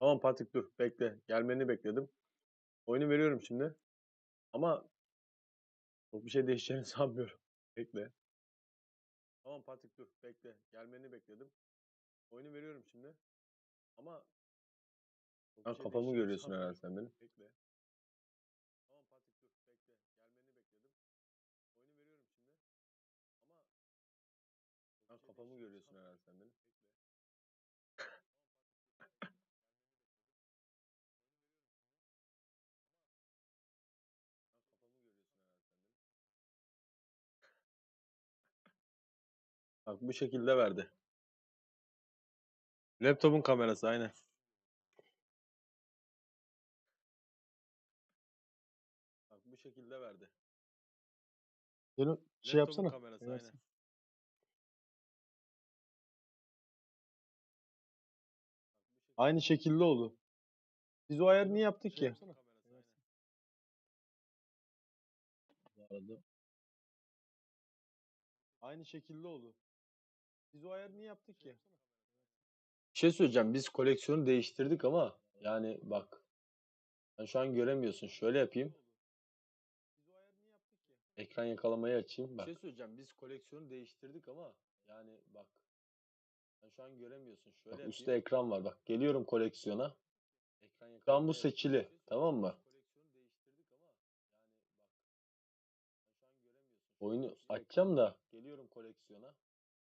Tamam Patrik dur bekle. Gelmeni bekledim. Oyunu veriyorum şimdi. Ama çok bir şey değişeceğini sanmıyorum. Bekle. Tamam Patrik dur bekle. Gelmeni bekledim. Oyunu veriyorum şimdi. Ama Lan şey kafamı görüyorsun herhalde sen benim. Bekle. Tamam Patrik dur bekle. Gelmeni bekledim. Oyunu veriyorum şimdi. Ama Lan şey kafamı görüyorsun herhalde sen benim. Bak bu şekilde verdi. Laptopun kamerası aynen. Bak bu şekilde verdi. Laptopun şey yapsana. kamerası Versin. aynen. Aynı şekilde oldu. Biz o ayarı niye yaptık Şey ki? Arada. Aynı şekilde oldu. Biz o ayarı niye yaptık ki? Bir şey söyleyeceğim. Biz koleksiyonu değiştirdik ama yani bak. Sen şu an göremiyorsun. Şöyle yapayım. Ekran yakalamayı açayım. Bak. Bir şey söyleyeceğim. Biz koleksiyonu değiştirdik ama yani bak. Sen şu an göremiyorsun. Şöyle Bak, yapayım. üstte ekran var. Bak geliyorum koleksiyona. Ekran Şu an bu seçili. Tamam mı? Oyunu açacağım da geliyorum koleksiyona.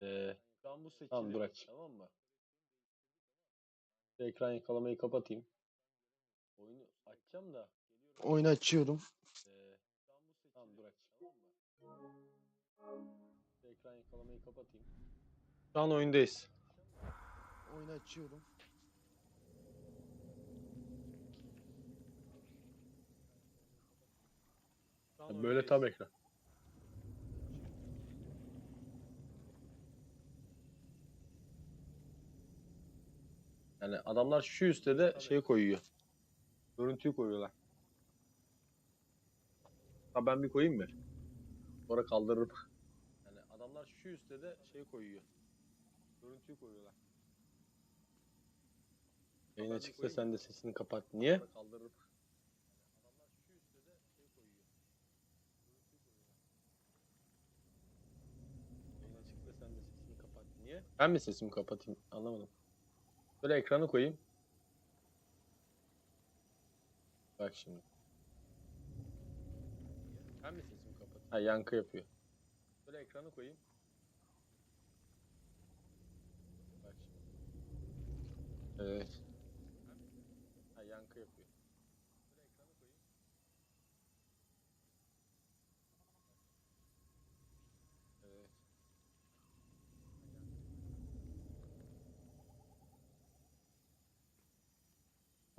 Ee, şu an bu seçili. Tamam aç. Tamam mı? Ekran yakalamayı kapatayım. Oyunu açacağım da geliyorum. Oyunu açıyorum. Ee. Tamam aç. Tamam mı? Ekran yakalamayı kapatayım. Şu an oyundayız. Oyunu açıyorum. Böyle tam ekran. Yani adamlar şu üstte de şey koyuyor. Görüntüyü koyuyorlar. Ha ben bir koyayım mı? Sonra kaldırırım. Yani adamlar şu üstte de şey koyuyor. Görüntüyü koyuyorlar. Yayın ben bir açıksa koyayım sen de sesini kapat. Niye? Kaldırırım. Adamlar şu üstte de şey koyuyor. Yayın açıksa sen de sesini kapat. Niye? Ben mi sesimi kapatayım? Anlamadım. Böyle ekranı koyayım. Bak şimdi. Ben mi sesimi kapatayım? Ha yankı yapıyor. Böyle ekranı koyayım. Bak şimdi. Evet. Ha yankı yapıyor. Böyle ekranı koyayım. Evet.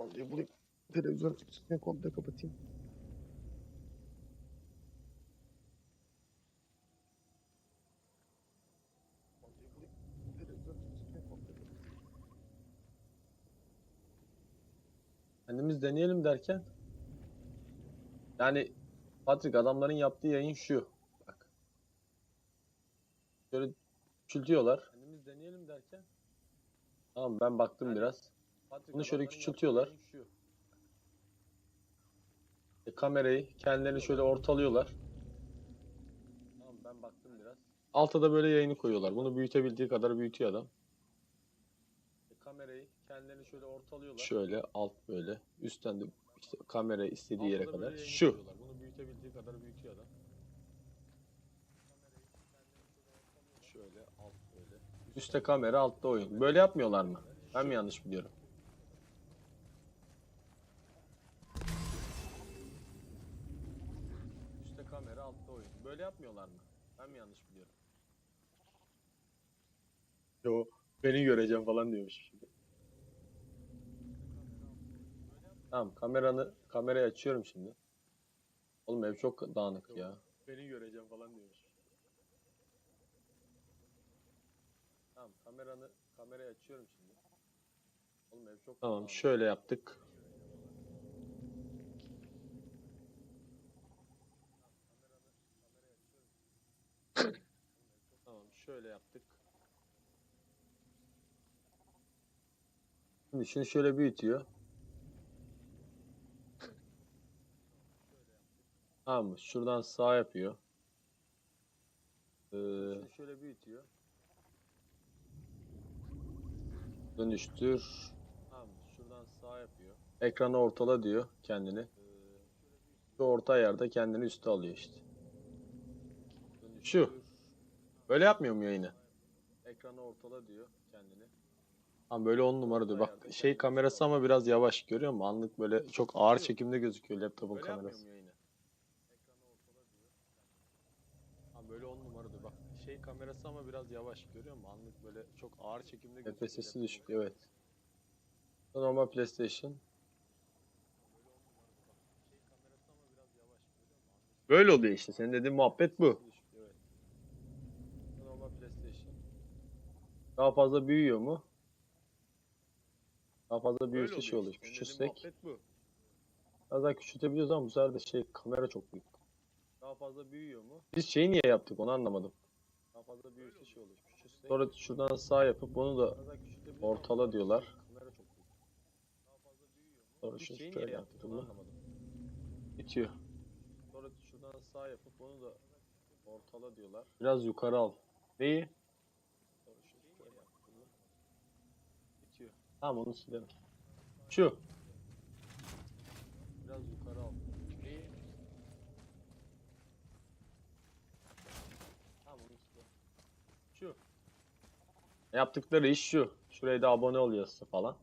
Vallahi burayı televizyon üstüne komple kapatayım. Kendimiz deneyelim derken yani Patrick adamların yaptığı yayın şu. Bak. Şöyle küçültüyorlar. Kendimiz deneyelim derken Tamam ben baktım Yani biraz. Bunu şöyle küçültüyorlar. Şey e, kamerayı kendilerini şöyle ortalıyorlar. Tamam ben baktım biraz. Alta da böyle yayını koyuyorlar. Bunu büyütebildiği kadar büyütüyor adam. E, kamerayı kendilerini şöyle ortalıyorlar. Şöyle alt böyle. Üstten de işte kamera istediği yere kadar. Şu. Koyuyorlar. Bunu büyütebildiği kadar büyütüyor adam. Şöyle alt böyle. Üste kamera altta oyun. Böyle yapmıyorlar mı? Ben mi yanlış biliyorum? Böyle yapmıyorlar mı? Ben mi yanlış biliyorum? Yo, beni göreceğim falan diyormuş şimdi. Tamam, kameranı kamerayı açıyorum şimdi. Oğlum ev çok dağınık ya. Beni göreceğim falan diyormuş. Tamam, kameranı kamerayı açıyorum şimdi. Oğlum ev çok Tamam, şöyle yaptık. Tamam, yaptık. Şimdi şunu şöyle büyütüyor. Tamam? Şuradan sağ yapıyor. Ee, şöyle büyütüyor. Dönüştür. Tamam? Şuradan sağ yapıyor. Ekranı ortala diyor kendini. Ee, orta yerde kendini üste alıyor işte. Şu. Böyle yapmıyor mu yayını? Ekranı ortala diyor kendini. Tamam böyle on numara diyor. Bak şey kamerası ama biraz yavaş görüyor musun? Anlık böyle çok ağır çekimde gözüküyor laptopun kamerası. Tamam böyle on numara diyor. Bak şey kamerası ama biraz yavaş görüyor musun? Anlık böyle çok ağır çekimde gözüküyor. Sesi düşük evet. Normal PlayStation. Böyle oluyor işte. Senin dediğin muhabbet bu. Normal PlayStation. Daha fazla büyüyor mu? Daha fazla büyürse şey oluyor. Küçülsek. Biraz daha küçültebiliyoruz ama bu sefer de şey kamera çok büyük. Daha fazla büyüyor mu? Biz şeyi niye yaptık onu anlamadım. Daha fazla büyürse şey olur. Küçülsek. Sonra şuradan sağ yapıp bunu da ortala diyorlar. Kamera çok büyük. Sonra şunu şöyle yaptım mı? Bitiyor. Sonra şuradan sağ yapıp onu da ortala diyorlar. Biraz yukarı al. Neyi? Sonra şunu şöyle yaptım mı? Bitiyor. Tamam onu silelim. Şu. Biraz yukarı al. Tamam onu silelim. Şu. Yaptıkları iş şu. Şuraya da abone oluyorsun falan.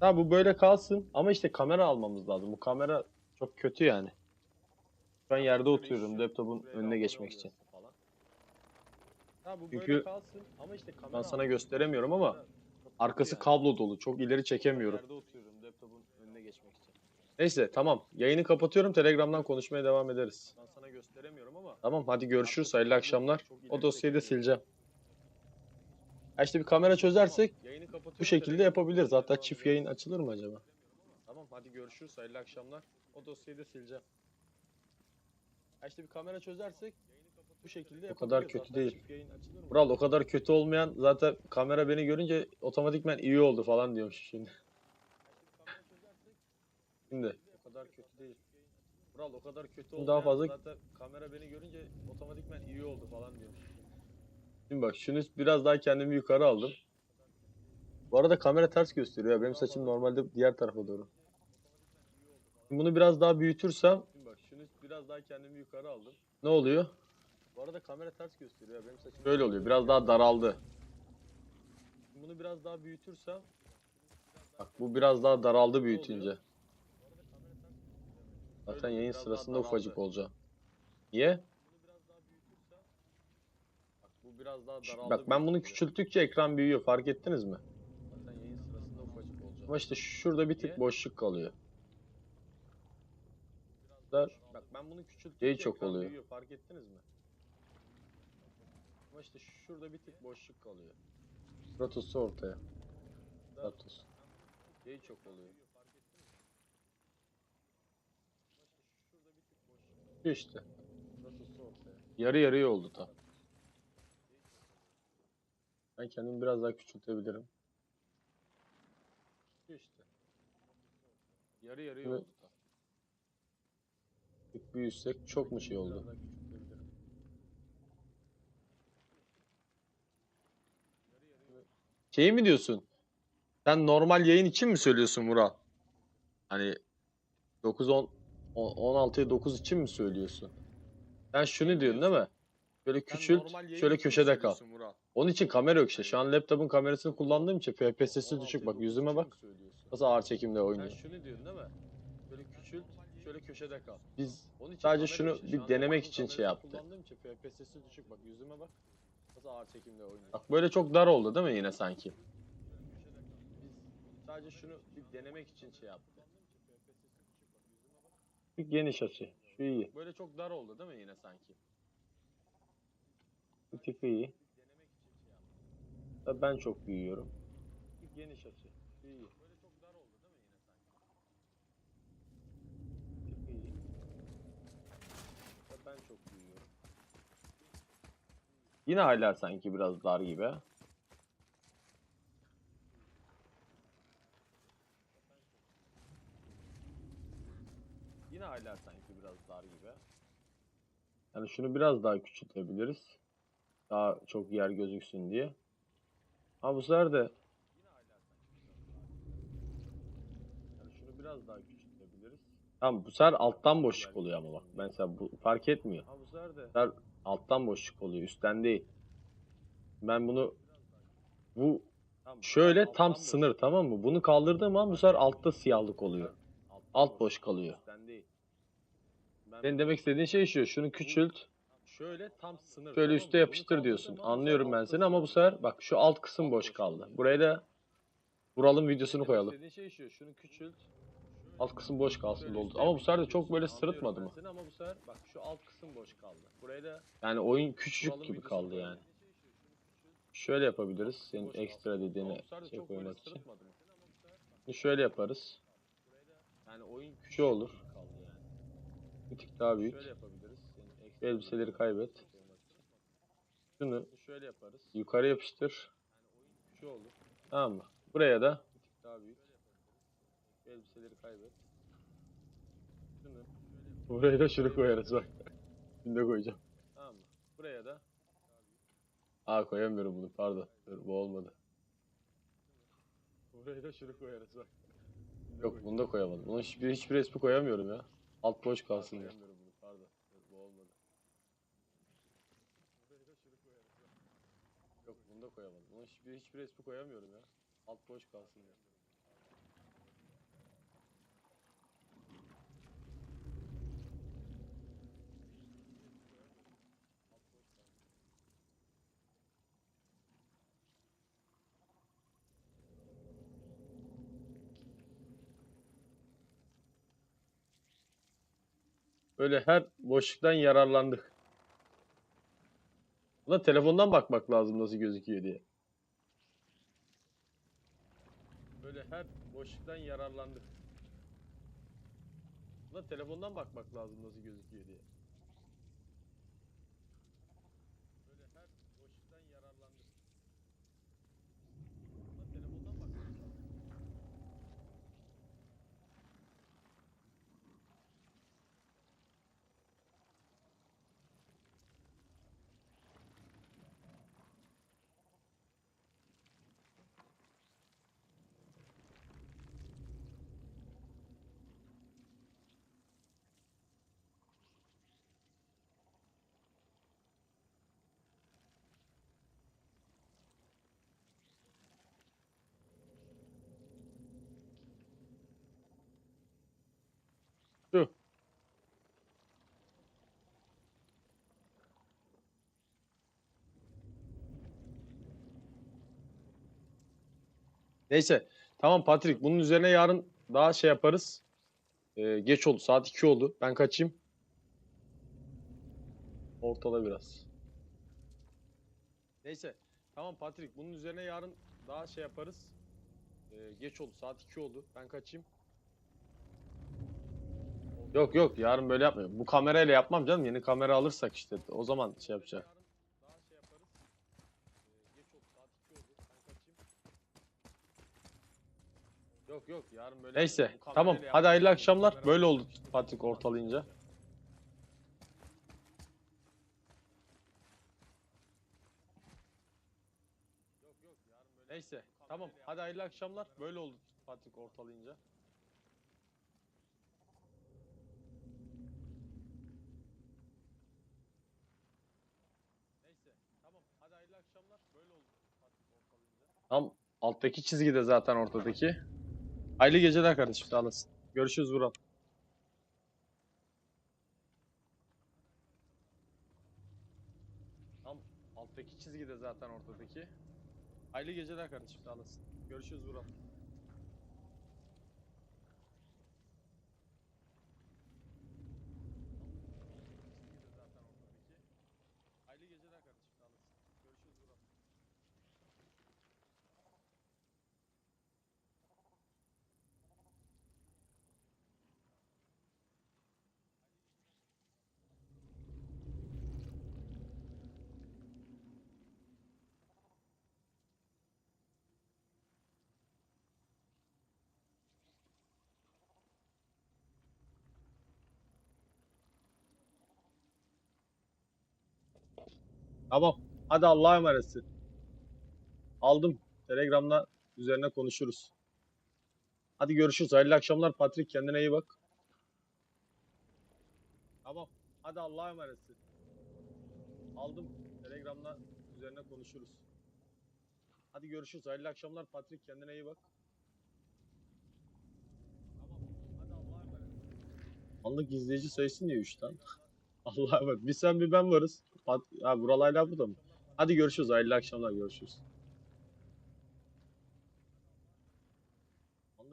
Ha bu böyle kalsın ama işte kamera almamız lazım. Bu kamera çok kötü yani. Ben yerde oturuyorum laptopun önüne geçmek için. Çünkü ben sana gösteremiyorum ama arkası kablo dolu. Çok ileri çekemiyorum. Neyse tamam. Yayını kapatıyorum. Telegram'dan konuşmaya devam ederiz. Ben sana gösteremiyorum ama. Tamam hadi görüşürüz. Hayırlı akşamlar. O dosyayı da sileceğim. Ha işte bir kamera çözersek bu şekilde yapabiliriz. Hatta çift yayın açılır mı acaba? Tamam hadi görüşürüz. Hayırlı akşamlar. O dosyayı da sileceğim. Ha işte bir kamera çözersek bu şekilde O kadar kötü değil. Vural o kadar kötü olmayan zaten kamera beni görünce otomatikmen iyi oldu falan diyormuş şimdi. Şimdi o kadar kötü değil. Vural o kadar kötü olmayan daha fazla zaten kamera beni görünce otomatikmen iyi oldu falan diyormuş. Şimdi bak şunu biraz daha kendimi yukarı aldım. Bu arada kamera ters gösteriyor ya. Benim saçım normalde diğer tarafa doğru. Şimdi Bunu biraz daha büyütürsem bak şunu biraz daha kendimi yukarı aldım. Ne oluyor? Bu arada kamera ters gösteriyor. Benim saçım böyle oluyor. Biraz daha daraldı. Bunu biraz daha büyütürsem Bak bu biraz daha daraldı büyütünce. Zaten yayın sırasında ufacık olacak. Niye? Bak bu biraz daha daraldı. Bak ben bunu küçülttükçe ekran büyüyor. Fark ettiniz mi? Zaten yayın sırasında ufacık olacak. Ama işte şurada bir tık boşluk kalıyor. Da bak ben bunu küçülttükçe şey çok oluyor. Büyüyor. Fark ettiniz mi? Ama işte şurada bir tık boşluk kalıyor. Ratosu ortaya. Ratos. Şey çok oluyor. İşte. Yarı yarıya oldu tam. Ben kendimi biraz daha küçültebilirim. İşte. Yarı yarıya oldu tam. Büyüsek çok mu şey oldu? Şey mi diyorsun? Sen normal yayın için mi söylüyorsun Murat? Hani 9 10 16'ya 9 için mi söylüyorsun? Sen şunu diyorsun değil mi? Sen normal yayın şöyle köşede kal. Onun için kamera yok işte. Şu an laptopun kamerasını kullandığım için FPS'si düşük. Bak yüzüme bak. Nasıl ağır çekimde Sen oynuyor. şunu diyorsun değil mi? Böyle küçült, şöyle köşede kal. Biz Onun için sadece şunu bir denemek için şey yaptı. Kullandığım için FPS'si düşük. Bak yüzüme bak. Nasıl ağır çekimde oynuyor. Bak böyle çok dar oldu değil mi yine sanki? Biz sadece şunu bir denemek için şey yaptı. Bir geniş açı. Şu iyi. Böyle çok dar oldu değil mi yine sanki? Bu tipi iyi. Ben çok büyüyorum. Bir geniş açı. Şu iyi. Böyle çok dar oldu değil mi yine sanki? Tipi iyi. Da ben çok büyüyorum. Yine hala sanki biraz dar gibi. Yine hala sanki biraz dar gibi. Yani şunu biraz daha küçültebiliriz. Daha çok yer gözüksün diye. Ama bu sefer de yani şunu biraz daha küçültebiliriz. Tamam bu sefer alttan boşluk oluyor ama bak. Mesela bu fark etmiyor. Ama bu sefer de alttan boşluk oluyor. Üstten değil. Ben bunu bu şöyle tam sınır tamam mı? Bunu kaldırdığım an bu sefer altta siyahlık oluyor. Alt boş kalıyor. Senin demek istediğin şey şu. Şunu küçült. şöyle tam sınır. Şöyle üste yapıştır diyorsun. Anlıyorum ben seni ama bu sefer bak şu alt kısım boş kaldı. Buraya da Vuralım videosunu koyalım. şey şu. Şunu küçült. Alt kısım boş kalsın doldu. Ama bu sefer de çok böyle sırıtmadı mı? Ama bu sefer bak şu alt kısım boş kaldı. Buraya da Yani oyun küçücük Vuralım gibi kaldı yani. Şöyle yapabiliriz. Senin ekstra kalsın. dediğine Ama bu sefer de şey koymak için. şöyle yaparız. Yani oyun küçük olur. Bir tık daha ekstra elbiseleri kaybet. Şunu Şöyle yaparız. yukarı yapıştır. Tamam mı? Buraya da Bir tık daha büyük. Elbiseleri kaybet. Şunu. Buraya da şunu koyarız bak. Şimdi koyacağım. Tamam mı? Buraya da Aa koyamıyorum bunu pardon. Dur bu olmadı. buraya da şunu koyarız bak. Şimdi Yok bunu da koyamadım. Bunun hiçbir, hiçbir resmi koyamıyorum ya. Alt boş kalsın diye. Koyamıyorum bunu pardon. Dur, bu olmadı. Buraya da şunu koyarız bak. Yok bunu da koyamadım. Bunun hiçbir, hiçbir resmi koyamıyorum ya. Alt boş kalsın diye. Böyle her boşluktan yararlandık. Buna telefondan bakmak lazım nasıl gözüküyor diye. Böyle her boşluktan yararlandık. Buna telefondan bakmak lazım nasıl gözüküyor diye. Böyle her boşluktan yararlandık. Buna telefondan bakmak lazım. Şu. Neyse. Tamam Patrick bunun üzerine yarın daha şey yaparız. Ee, geç oldu. Saat 2 oldu. Ben kaçayım. Ortada biraz. Neyse. Tamam Patrick bunun üzerine yarın daha şey yaparız. Ee, geç oldu. Saat 2 oldu. Ben kaçayım. Yok yok yarın böyle yapmıyorum. Bu kamerayla yapmam canım. Yeni kamera alırsak işte o zaman şey yapacağım. yok yarın böyle. Neyse tamam hadi hayırlı akşamlar. Böyle oldu Patrick ortalayınca. Neyse tamam hadi hayırlı akşamlar. Böyle oldu Patrick ortalayınca. Neyse tamam hadi hayırlı akşamlar. Böyle oldu Patrick ortalayınca. Tam alttaki çizgide zaten ortadaki. Hayırlı geceler kardeşim sağ olasın. Görüşürüz Vural. Tam alttaki çizgi de zaten ortadaki. Hayırlı geceler kardeşim sağ olasın. Görüşürüz Vural. Tamam. Hadi Allah'a emanetsin. Aldım. Telegram'da üzerine konuşuruz. Hadi görüşürüz. Hayırlı akşamlar Patrik. Kendine iyi bak. Tamam. Hadi Allah'a emanetsin. Aldım. Telegram'da üzerine konuşuruz. Hadi görüşürüz. Hayırlı akşamlar Patrik. Kendine iyi bak. Tamam. Hadi Allah'a emanet. Anlık izleyici sayısı niye 3 lan? Allah'a emanet. Bir sen bir ben varız. Ha, Vural hala burada mı? Hadi görüşürüz. Hayırlı akşamlar. Görüşürüz.